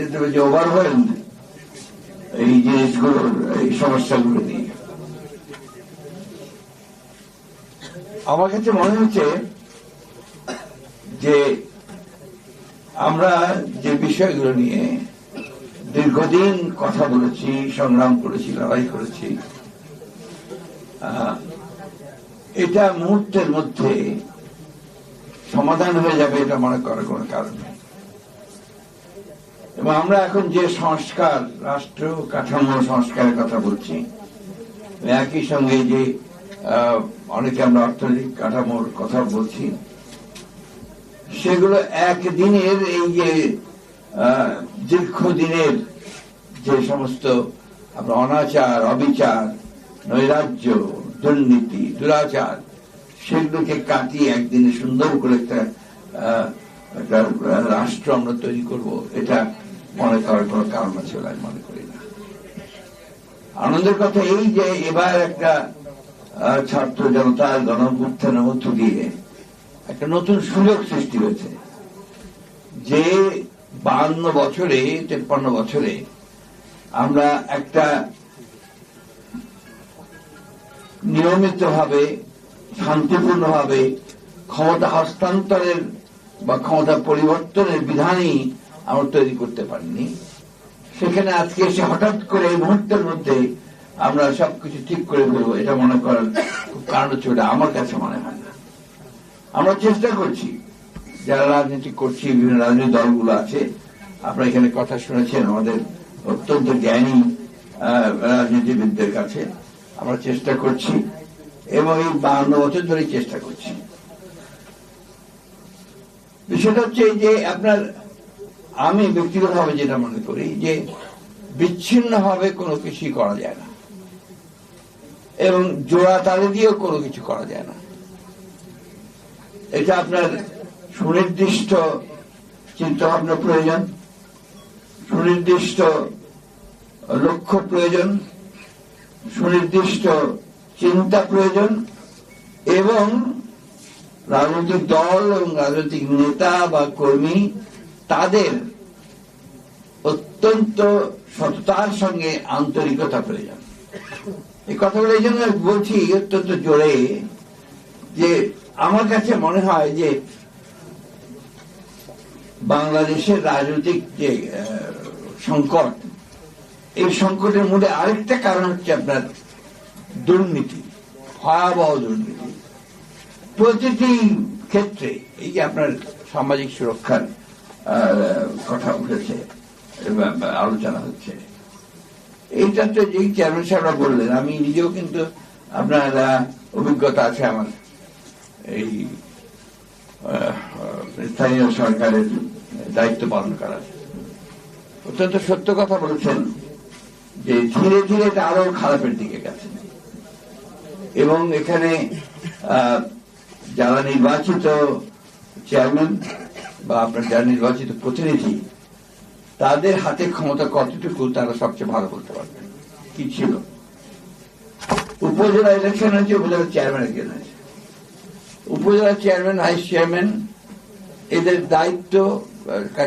যেতে হবে যে ওভারওয়েলড এই জিনিসগুলোর এই সমস্যাগুলো নিয়ে। আমার কাছে মনে হচ্ছে যে আমরা যে বিষয়গুলো নিয়ে দীর্ঘদিন কথা বলেছি, সংগ্রাম করেছি, লড়াই করেছি এটা মুহূর্তের মধ্যে সমাধান হয়ে যাবে এটা মনে করার কোনো কারণ নেই। এবং আমরা এখন যে সংস্কার, রাষ্ট্র কাঠামো সংস্কারের কথা বলছি, একই সঙ্গে যে অনেকে আমরা অর্থনৈতিক কাঠামোর কথা বলছি, সেগুলো একদিনের এই যে দীর্ঘদিনের যে সমস্ত আপনার অনাচার, অবিচার, নৈরাজ্য, দুর্নীতি, দুরাচার, সেগুলোকে কাটিয়ে একদিনে সুন্দর করে একটা একটা রাষ্ট্র আমরা তৈরি করব, এটা মনে করার কোনো কারণ আছে বলে আমি মনে করি না। আনন্দের কথা এই যে এবার একটা ছাত্র জনতার গণভ্যুত্থানের মধ্য দিয়ে একটা নতুন সুযোগ সৃষ্টি হয়েছে। যে বান্ন বছরে, তেপ্পান্ন বছরে আমরা একটা নিয়মিত ভাবে শান্তিপূর্ণ ভাবে ক্ষমতা হস্তান্তরের বা ক্ষমতা পরিবর্তনের বিধানই আমরা তৈরি করতে পারিনি। সেখানে আজকে এসে হঠাৎ করে এই মুহূর্তের মধ্যে আমরা সবকিছু ঠিক করে ফেলব, এটা মনে করার কারণ হচ্ছে ওটা আমার কাছে মনে হয় না। আমরা চেষ্টা করছি, যারা রাজনীতি করছি, বিভিন্ন রাজনৈতিক দলগুলো আছে, আপনারা এখানে কথা শুনেছেন, আমাদের অত্যন্ত জ্ঞানী রাজনীতিবিদদের কাছে। আমরা চেষ্টা করছি এবং এই বান্ন বছর ধরেই চেষ্টা করছি। বিষয়টা হচ্ছে যে আপনার আমি ব্যক্তিগতভাবে যেটা মনে করি যে বিচ্ছিন্ন বিচ্ছিন্নভাবে কোনো কিছুই করা যায় না। এবং জোড়া তালে দিয়েও কোনো কিছু করা যায় না। এটা আপনার সুনির্দিষ্ট চিন্তা ভাবনা প্রয়োজন, সুনির্দিষ্ট লক্ষ্য প্রয়োজন, সুনির্দিষ্ট চিন্তা প্রয়োজন, এবং রাজনৈতিক দল এবং রাজনৈতিক নেতা বা কর্মী তাদের অত্যন্ত সততার সঙ্গে আন্তরিকতা প্রয়োজন এই কথাগুলো এই জন্য বলছি অত্যন্ত জোরে, যে আমার কাছে মনে হয় যে বাংলাদেশের রাজনৈতিক যে সংকট, এই সংকটের মধ্যে আরেকটা কারণ হচ্ছে আপনার দুর্নীতি, ভয়াবহ দুর্নীতি। প্রতিটি ক্ষেত্রে এই যে আপনার সামাজিক সুরক্ষার কথা উঠেছে আলোচনা হচ্ছে। এইটা তো যেই চেয়ারম্যান সাহেবরা বললেন, আমি নিজেও কিন্তু আপনার অভিজ্ঞতা আছে আমার। এই স্থানীয় সরকারের দায়িত্ব পালন করার। অত্যন্ত সত্য কথা বলেছেন যে ধীরে ধীরে এটা আরও খারাপের দিকে গেছে। এবং এখানে যারা নির্বাচিত চেয়ারম্যান বা আপনার যারা নির্বাচিত প্রতিনিধি তাদের হাতে ক্ষমতা কতটুকু তারা সবচেয়ে ভালো বলতে পারবেন কি ছিল? উপজেলা ইলেকশন হয়েছে, উপজেলা চেয়ারম্যান একজন হয়েছে। উপজেলা চেয়ারম্যান ভাইস চেয়ারম্যান এদের দায়িত্ব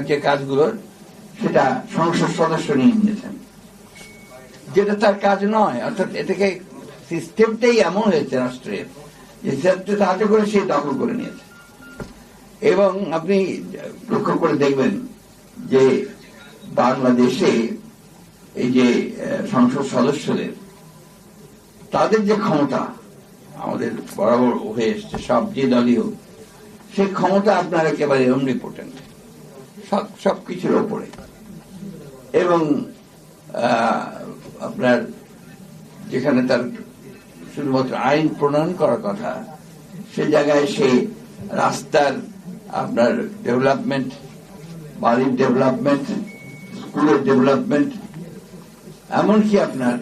যে কাজগুলোর সেটা সংসদ সদস্য নিয়ে নিয়েছেন। যেটা তার কাজ নয়, অর্থাৎ এটাকে সিস্টেমটাই এমন হয়েছে রাষ্ট্রের যে সেটা তাতে করে সে দখল করে নিয়েছে। এবং আপনি লক্ষ্য করে দেখবেন যে বাংলাদেশে এই যে সংসদ সদস্যদের, তাদের যে ক্ষমতা আমাদের বরাবর হয়ে এসছে, সব যে হোক সেই ক্ষমতা আপনার একেবারে অমনিপোটেন্ট সব সব কিছুর ওপরে। এবং আপনার যেখানে তার শুধুমাত্র আইন প্রণয়ন করার কথা, সে জায়গায় সে রাস্তার আপনার ডেভেলপমেন্ট বাড়ির ডেভেলপমেন্ট স্কুলের ডেভেলপমেন্ট। এমনকি আপনার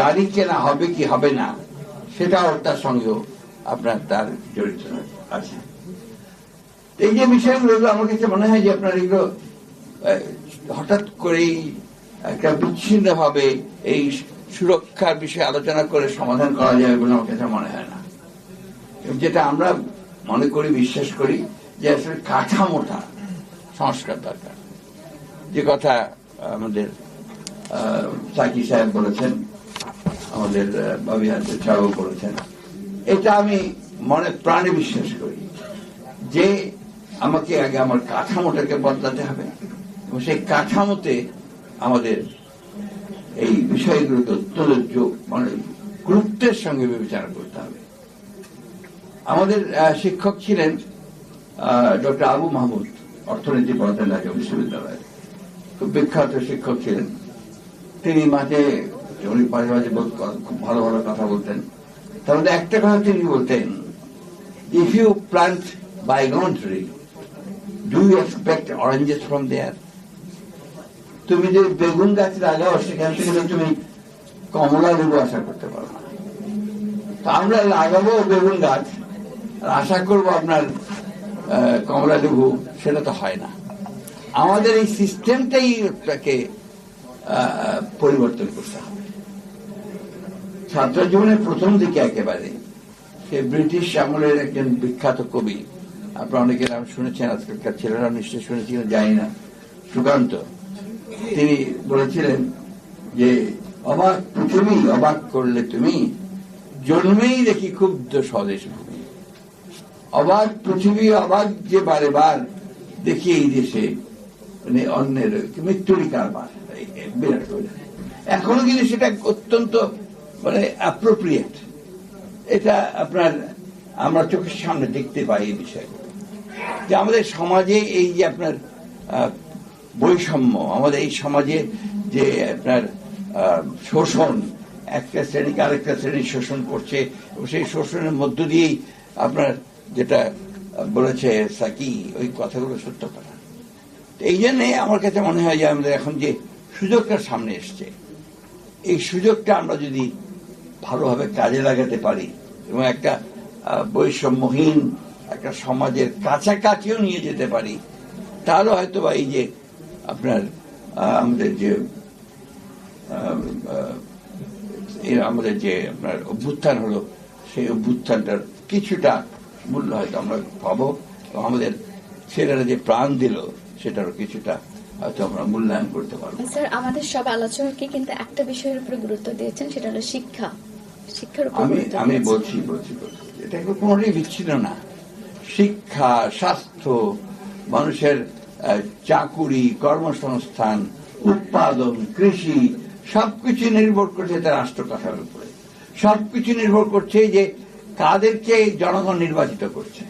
গাড়ি কেনা হবে কি হবে না, সেটাও তার সঙ্গেও আপনার তার জড়িত আছে। এই যে বিষয়গুলো, আমার কাছে মনে হয় যে আপনার এগুলো হঠাৎ করেই একটা বিচ্ছিন্ন ভাবে এই সুরক্ষার বিষয়ে আলোচনা করে সমাধান করা যাবে বলে আমার কাছে মনে হয় না। যেটা আমরা মনে করি, বিশ্বাস করি যে আসলে কাঠামোটা সংস্কার দরকার। যে কথা আমাদের সাকি সাহেব বলেছেন আমাদের আহ, বাবি হাজার সাহেব বলেছেন। এটা আমি মনে প্রাণে বিশ্বাস করি যে আমাকে আগে আমার কাঠামোটাকে বদলাতে হবে এবং সেই কাঠামোতে আমাদের এই বিষয়গুলোকে অত্যন্ত মানে গুরুত্বের সঙ্গে বিবেচনা করতে হবে। আমাদের শিক্ষক ছিলেন ডক্টর আবু মাহমুদ অর্থনীতি পড়াতেন ঢাকা বিশ্ববিদ্যালয়ে খুব বিখ্যাত শিক্ষক ছিলেন। তিনি মাঝে উনি মাঝে মাঝে খুব ভালো ভালো কথা বলতেন। তার মধ্যে একটা কথা তিনি বলতেন if you plant baigan tree do you expect oranges from there তুমি যে বেগুন গাছ লাগাও, সেখান থেকে তুমি কমলা লেবু আশা করতে পারো তা আমরা লাগাবো বেগুন গাছ, আর আশা করব আপনার কমলা লেবু, সেটা তো হয় না। আমাদের এই সিস্টেমটাই তাকে পরিবর্তন করতে হবে। ছাত্র জীবনের প্রথম দিকে একেবারে। সে ব্রিটিশ আমলের একজন বিখ্যাত কবি, আপনারা অনেকে নাম শুনেছেন, আজকালকার ছেলেরা নিশ্চয় শুনেছিলেন জানি না, সুকান্ত। তিনি বলেছিলেন যে, অবাক পৃথিবী অবাক করলে তুমি, জন্মেই দেখি ক্ষুব্ধ স্বদেশ ভূমি। অবাক পৃথিবী, অবাক যে বারে বার দেখি এই দেশে অন্যের মৃত্যুরই কারবার এই- এই বিরাট করে এখনও কিন্তু সেটা অত্যন্ত মানে অ্যাপ্রোপ্রিয়েট এটা আপনার আমরা চোখের সামনে দেখতে পাই এই বিষয়গুলো যে আমাদের সমাজে এই যে আপনার বৈষম্য, আমাদের এই সমাজে যে আপনার শোষণ, একটা শ্রেণীকে আরেকটা শ্রেণির শোষণ করছে সেই শোষণের মধ্য দিয়েই আপনার যেটা বলেছে সাকি, ওই কথাগুলো সত্য কথা। এই জন্যে আমার কাছে মনে হয় যে আমাদের এখন যে সুযোগটা সামনে এসছে, এই সুযোগটা আমরা যদি ভালোভাবে কাজে লাগাতে পারি এবং একটা বৈষম্যহীন একটা সমাজের কাছাকাছিও নিয়ে যেতে পারি, তাহলে হয়তো বা এই যে আপনার আমাদের যে আমাদের যে আপনার অভ্যুত্থান হলো, সেই অভ্যুত্থানটার কিছুটা মূল্য হয়তো আমরা পাবো আমাদের ছেলেরা যে প্রাণ দিল সেটারও কিছুটা হয়তো আমরা মূল্যায়ন করতে পারব। স্যার আমাদের সব আলোচককে কিন্তু একটা বিষয়ের উপরে গুরুত্ব দিয়েছেন সেটা হলো শিক্ষা। শিক্ষার আমি আমি বলছি বলছি বলছি। এটা কোনোটাই বিচ্ছিন্ন না। শিক্ষা স্বাস্থ্য মানুষের চাকুরি কর্মসংস্থান উৎপাদন কৃষি সবকিছু নির্ভর করছে তার রাষ্ট্র কাঠামোর উপরে। সবকিছু নির্ভর করছে যে কাদেরকে জনগণ নির্বাচিত করছে।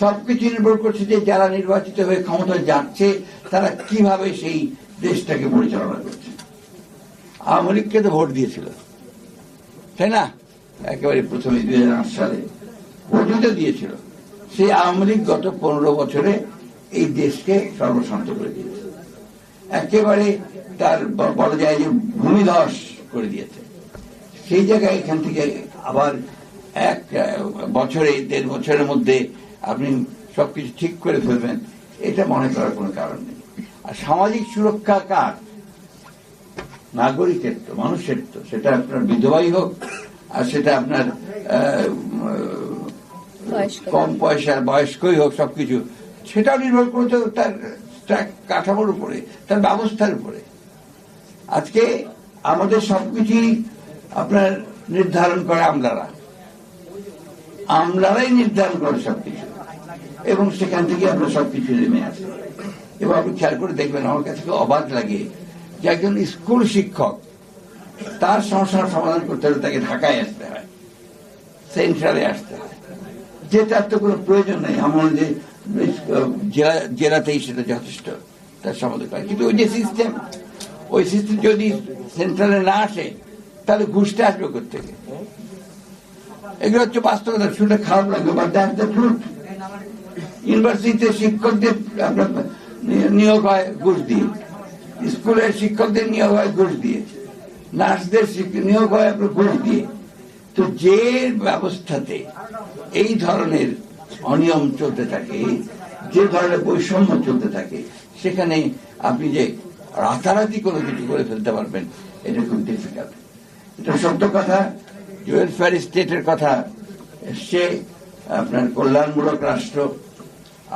সবকিছু নির্ভর করছে যে যারা নির্বাচিত হয়ে ক্ষমতায় যাচ্ছে, তারা কীভাবে সেই দেশটাকে পরিচালনা করছে। আওয়ামী লীগকে তো ভোট দিয়েছিল। তাই না? একেবারে প্রথমে দুই হাজার আট সালে ভোটই দিয়েছিল। সেই আওয়ামী লীগ গত পনেরো বছরে এই দেশকে সর্বশান্ত করে দিয়েছে। একেবারে তার বলা যায় যে ভূমিধস করে দিয়েছে। সেই জায়গায় এখান থেকে আবার এক বছরে, দেড় বছরের মধ্যে আপনি সবকিছু ঠিক করে ফেলবেন এটা মনে করার কোনো কারণ নেই। আর সামাজিক সুরক্ষা কার? নাগরিকের তো মানুষের তো। সেটা আপনার বিধবাই হোক আর সেটা আপনার। কম পয়সার বয়স্কই হোক সবকিছু সেটাও নির্ভর করতে তার তার কাঠামোর উপরে তার ব্যবস্থার উপরে। আজকে আমাদের সবকিছুই আপনার নির্ধারণ করে আমলারা। আমলারাই নির্ধারণ করে সবকিছু। এবং সেখান থেকে আপনার সবকিছু নেমে আসে। এবং আপনি খেয়াল করে দেখবেন, আমার কাছে অবাক লাগে যে একজন স্কুল শিক্ষক, তার সমস্যার সমাধান করতে হলে তাকে ঢাকায় আসতে হয়, সেন্ট্রালে আসতে হয়। যেটার তো কোনো প্রয়োজন নেই আমার যে জেলা, জেলাতেই সেটা যথেষ্ট, তার সমাধান করে। কিন্তু ওই যে সিস্টেম ওই সিস্টেম যদি সেন্ট্রালে না আসে, তাহলে ঘুষটা আসবে থেকে এগুলো হচ্ছে বাস্তবতা শুনে খারাপ লাগবে, বা দ্যাট দ্য ট্রুথ ইউনিভার্সিটিতে শিক্ষকদের নিয়োগ হয় ঘুষ দিয়ে। স্কুলের শিক্ষকদের নিয়োগ হয় ঘুষ দিয়ে। নার্সদের নিয়োগ হয় আপনার ঘুষ দিয়ে। তো যে ব্যবস্থাতে এই ধরনের অনিয়ম চলতে থাকে, যে ধরনের বৈষম্য চলতে থাকে, সেখানে আপনি যে রাতারাতি কোনো কিছু করে ফেলতে পারবেন, এটা খুব ডিফিকাল্ট এটা সত্য কথা। ওয়েলফেয়ার স্টেটের কথা সে আপনার কল্যাণমূলক রাষ্ট্র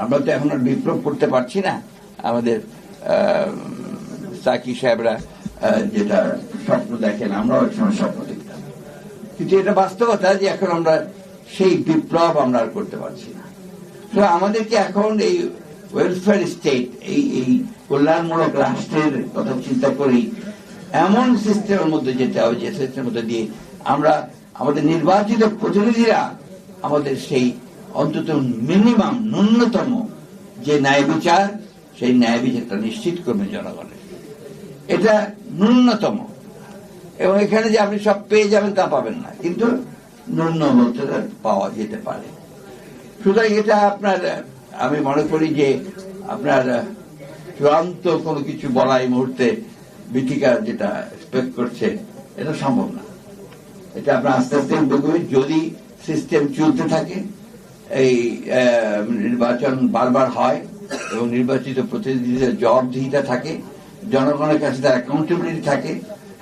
আমরা তো এখন বিপ্লব করতে পারছি না। আমাদের সাকি সাহেবরা যেটা স্বপ্ন দেখেন, আমরাও এক সময় স্বপ্ন দেখতাম। কিন্তু এটা বাস্তবতা যে এখন আমরা সেই বিপ্লব আমরা আর করতে পারছি না। তো আমাদেরকে এখন এই ওয়েলফেয়ার স্টেট এই এই কল্যাণমূলক রাষ্ট্রের কথা চিন্তা করি, এমন সিস্টেমের মধ্যে যেতে হবে যে সিস্টেমের মধ্যে দিয়ে আমরা আমাদের নির্বাচিত প্রতিনিধিরা আমাদের সেই অন্তত মিনিমাম ন্যূনতম যে ন্যায় বিচার, সেই ন্যায় বিচারটা নিশ্চিত করবে জনগণের। এটা ন্যূনতম। এবং এখানে যে আপনি সব পেয়ে যাবেন তা পাবেন না। কিন্তু ন্যূনতম পাওয়া যেতে পারে। সুতরাং এটা আপনার, আমি মনে করি যে আপনার চূড়ান্ত কোনো কিছু বলা এই মুহূর্তে বিটিকা যেটা এক্সপেক্ট করছে, এটা সম্ভব না। এটা আপনার আস্তে আস্তে যদি সিস্টেম চলতে থাকে এই নির্বাচন বারবার হয় এবং নির্বাচিত প্রতিনিধিদের জবাবদিহিতা থাকে, জনগণের কাছে তার অ্যাকাউন্টেবিলিটি থাকে,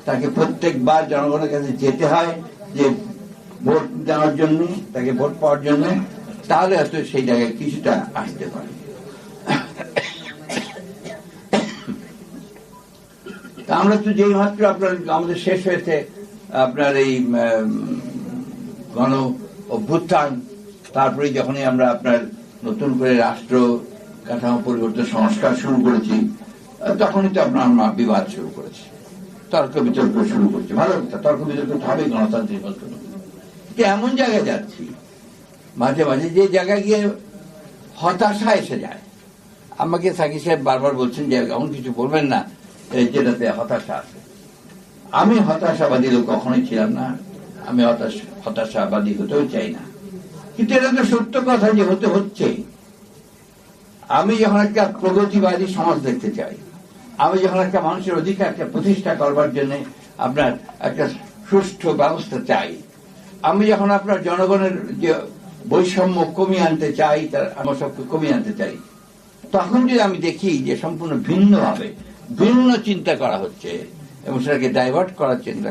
তাকে প্রত্যেকবার জনগণের কাছে যেতে হয় যে ভোট দেওয়ার জন্য, তাকে ভোট পাওয়ার জন্য, তাহলে হয়তো সেই জায়গায় কিছুটা আসতে পারে। আমরা তো যেই মাত্র আপনার আমাদের শেষ হয়েছে, আপনার এই গণ অভ্যুত্থান তারপরে যখনই আমরা আপনার নতুন করে রাষ্ট্র কাঠামো পরিবর্তন সংস্কার শুরু করেছি তখনই তো আপনার বিবাদ শুরু করেছি। তর্ক বিতর্ক শুরু করছি। ভালো কথা, তর্ক বিতর্ক তো হবেই গণতান্ত্রিক কিন্তু এমন জায়গায় যাচ্ছি, মাঝে মাঝে যে জায়গায় গিয়ে হতাশা এসে যায়। আমাকে সাকি সাহেব বারবার বলছেন যে, এমন কিছু বলবেন না যেটাতে হতাশা আছে। আমি হতাশাবাদী লোক কখনোই ছিলাম না। আমি হতাশ হতাশাবাদী হতেও চাই না। কিন্তু এটা তো সত্য কথা যে হতে হচ্ছে। আমি যখন একটা প্রগতিবাদী সমাজ দেখতে চাই, আমি যখন একটা মানুষের অধিকারকে প্রতিষ্ঠা করবার জন্য আপনার একটা সুষ্ঠু ব্যবস্থা চাই, আমি যখন আপনার জনগণের যে বৈষম্য কমিয়ে আনতে চাই, তার আমার সবকে কমিয়ে আনতে চাই, তখন যদি আমি দেখি যে সম্পূর্ণ ভিন্নভাবে, ভিন্ন চিন্তা করা হচ্ছে এবং সেটাকে ডাইভার্ট করার চিন্তা